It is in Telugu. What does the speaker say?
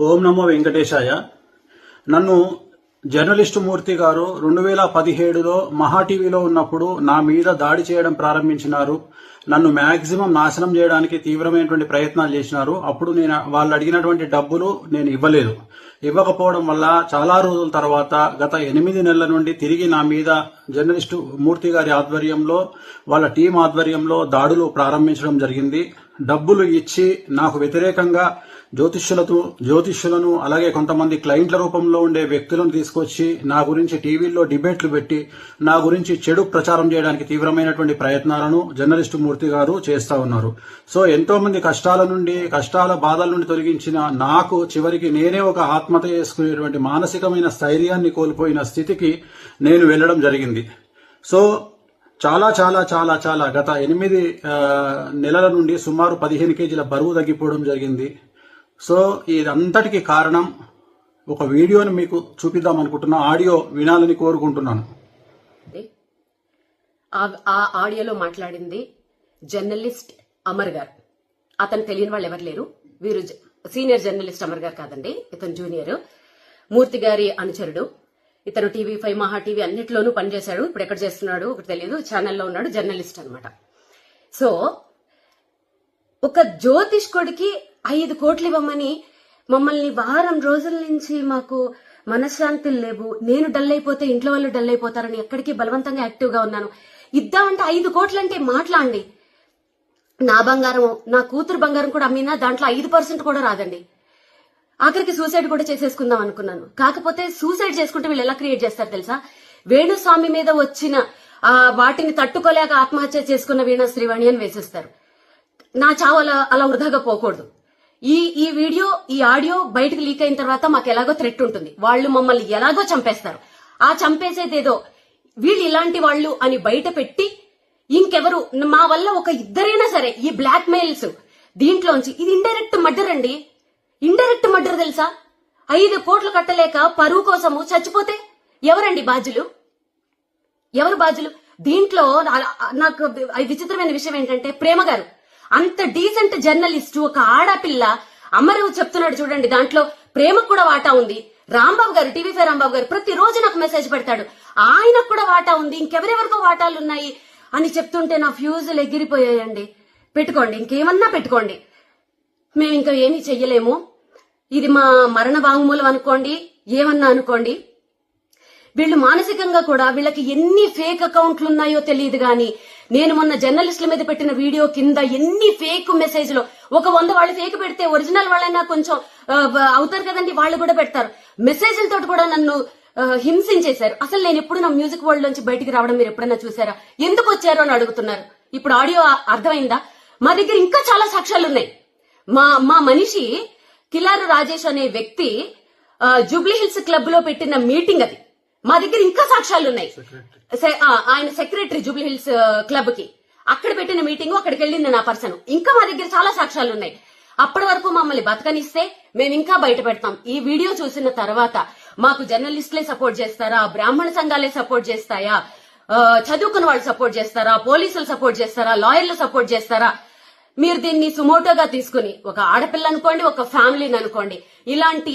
ఓం నమో వెంకటేశాయ. నన్ను జర్నలిస్టు మూర్తి గారు రెండు వేల పదిహేడులో మహా టీవీలో ఉన్నప్పుడు నా మీద దాడి చేయడం ప్రారంభించినారు. నన్ను మ్యాక్సిమం నాశనం చేయడానికి తీవ్రమైనటువంటి ప్రయత్నాలు చేసినారు. అప్పుడు నేను వాళ్ళు అడిగినటువంటి డబ్బులు నేను ఇవ్వలేదు. ఇవ్వకపోవడం వల్ల చాలా రోజుల తర్వాత గత ఎనిమిది నెలల నుండి తిరిగి నా మీద జర్నలిస్టు మూర్తి గారి ఆధ్వర్యంలో వాళ్ళ టీం ఆధ్వర్యంలో దాడులు ప్రారంభించడం జరిగింది. డబ్బులు ఇచ్చి నాకు వ్యతిరేకంగా జ్యోతిష్యులతో జ్యోతిష్యులను అలాగే కొంతమంది క్లయింట్ల రూపంలో ఉండే వ్యక్తులను తీసుకొచ్చి నా గురించి టీవీల్లో డిబేట్లు పెట్టి నా గురించి చెడు ప్రచారం చేయడానికి తీవ్రమైనటువంటి ప్రయత్నాలను జర్నలిస్టు మూర్తి గారు చేస్తా ఉన్నారు. సో ఎంతో మంది కష్టాల నుండి కష్టాల బాధల నుండి తొలగించిన నాకు చివరికి నేనే ఒక ఆత్మహత్య చేసుకునేటువంటి మానసికమైన స్థైర్యాన్ని కోల్పోయిన స్థితికి నేను వెళ్ళడం జరిగింది. సో చాలా చాలా చాలా చాలా గత ఎనిమిది నెలల నుండి సుమారు పదిహేను కేజీల బరువు తగ్గిపోవడం జరిగింది. సో ఇదంతటికి కారణం ఒక వీడియోని మీకు చూపిద్దాం అనుకుంటున్నా ఆడియో వినాలని కోరుకుంటున్నాను. ఆ- ఆడియోలో మాట్లాడింది జర్నలిస్ట్ అమర్ గారు. అతను తెలియని వాళ్ళు ఎవరు లేరు. వీరు జ- సీనియర్ జర్నలిస్ట్ అమర్ గారు కాదండి ఇతను జూనియర్. మూర్తి గారి అనుచరుడు. ఇతను టీవీ ఫైవ్ మహా టీవీ అన్నిట్లోనూ పనిచేశాడు. ఇప్పుడు ఎక్కడ చేస్తున్నాడు ఒకటి తెలియదు. ఛానల్లో ఉన్నాడు జర్నలిస్ట్ అనమాట సో ఒక జ్యోతిష్కుడికి ఐదు కోట్లు ఇవ్వమని మమ్మల్ని వారం రోజుల నుంచి మాకు మనశ్శాంతులు లేవు. నేను డల్ అయిపోతే ఇంట్లో వాళ్ళు డల్ అయిపోతారని ఎక్కడికి బలవంతంగా యాక్టివ్గా ఉన్నాను. ఇద్దామంటే ఐదు కోట్లు అంటే మాట్లాడండి నా బంగారం నా కూతురు బంగారం కూడా అమ్మినా దాంట్లో ఐదు పర్సెంట్ కూడా రాదండి. ఆఖరికి సూసైడ్ కూడా చేసేసుకుందాం అనుకున్నాను. కాకపోతే సూసైడ్ చేసుకుంటే వీళ్ళు ఎలా క్రియేట్ చేస్తారు తెలుసా? వేణుస్వామి మీద వచ్చిన ఆ వాటిని తట్టుకోలేక ఆత్మహత్య చేసుకున్న వీణ శ్రీవాణి అని వేసేస్తారు. నా చావు అలా అలా వృధాగా పోకూడదు. ఈ ఈ వీడియో ఈ ఆడియో బయటకు లీక్ అయిన తర్వాత మాకు ఎలాగో థ్రెట్ ఉంటుంది. వాళ్ళు మమ్మల్ని ఎలాగో చంపేస్తారు. ఆ చంపేసేది ఏదో వీళ్ళు ఇలాంటి వాళ్ళు అని బయట పెట్టి ఇంకెవరు మా వల్ల ఒక ఇద్దరైనా సరే ఈ బ్లాక్ మెయిల్స్ దీంట్లోంచి ఇది ఇండైరెక్ట్ మర్డర్ అండి. ఇండైరెక్ట్ మర్డర్ తెలుసా? ఐదు కోట్లు కట్టలేక పరువు కోసము చచ్చిపోతే ఎవరండి బాధ్యులు? ఎవరు బాధ్యులు? దీంట్లో నా- నాకు విచిత్రమైన విషయం ఏంటంటే ప్రేమ గారు. అంత డీసెంట్ జర్నలిస్ట్ ఒక ఆడపిల్ల. అమరు చెప్తున్నాడు చూడండి దాంట్లో ప్రేమకు కూడా వాటా ఉంది. రాంబాబు గారు టీవీ ఫైవ్ రాంబాబు గారు ప్రతి రోజు నాకు మెసేజ్ పెడతాడు. ఆయనకు కూడా వాటా ఉంది ఇంకెవరెవరికో వాటాలు ఉన్నాయి అని చెప్తుంటే నా ఫ్యూజులు ఎగిరిపోయాయండి. పెట్టుకోండి ఇంకేమన్నా పెట్టుకోండి. మేము ఇంకా ఏమీ చెయ్యలేము. ఇది మా మరణ వాంగ్మూలం అనుకోండి ఏమన్నా అనుకోండి. వీళ్ళు మానసికంగా కూడా వీళ్ళకి ఎన్ని ఫేక్ అకౌంట్లు ఉన్నాయో తెలియదు గాని నేను మొన్న జర్నలిస్టుల మీద పెట్టిన వీడియో కింద ఎన్ని ఫేక్ మెసేజ్లు ఒక వంద వాళ్ళు ఫేక్ పెడితే ఒరిజినల్ వాళ్ళైనా కొంచెం అవుతారు కదండి వాళ్ళు కూడా పెడతారు. మెసేజ్లతో కూడా నన్ను హింసించేశారు. అసలు నేను ఎప్పుడు నా మ్యూజిక్ వరల్డ్ నుంచి బయటికి రావడం మీరు ఎప్పుడైనా చూసారా ఎందుకు వచ్చారు అని అడుగుతున్నారు. ఇప్పుడు ఆడియో అర్థమైందా? మా దగ్గర ఇంకా చాలా సాక్ష్యాలు ఉన్నాయి. మా మా మనిషి కిలారు రాజేష్ అనే వ్యక్తి జూబ్లీ హిల్స్ క్లబ్లో పెట్టిన మీటింగ్ అది. మా దగ్గర ఇంకా సాక్ష్యాలు ఉన్నాయి ఆయన సెక్రటరీ జూబ్లీ హిల్స్ క్లబ్కి. అక్కడ పెట్టిన మీటింగ్ అక్కడికి వెళ్ళింది నా పర్సన్. ఇంకా మా దగ్గర చాలా సాక్ష్యాలు ఉన్నాయి అప్పటి వరకు మమ్మల్ని బతకనిస్తే మేము ఇంకా బయట పెడతాం. ఈ వీడియో చూసిన తర్వాత మాకు జర్నలిస్టులే సపోర్ట్ చేస్తారా? బ్రాహ్మణ సంఘాలే సపోర్ట్ చేస్తాయా? చదువుకున్న వాళ్ళు సపోర్ట్ చేస్తారా? పోలీసులు సపోర్ట్ చేస్తారా? లాయర్లు సపోర్ట్ చేస్తారా? మీరు దీన్ని సుమోటోగా తీసుకుని ఒక ఆడపిల్ల అనుకోండి ఒక ఫ్యామిలీని అనుకోండి ఇలాంటి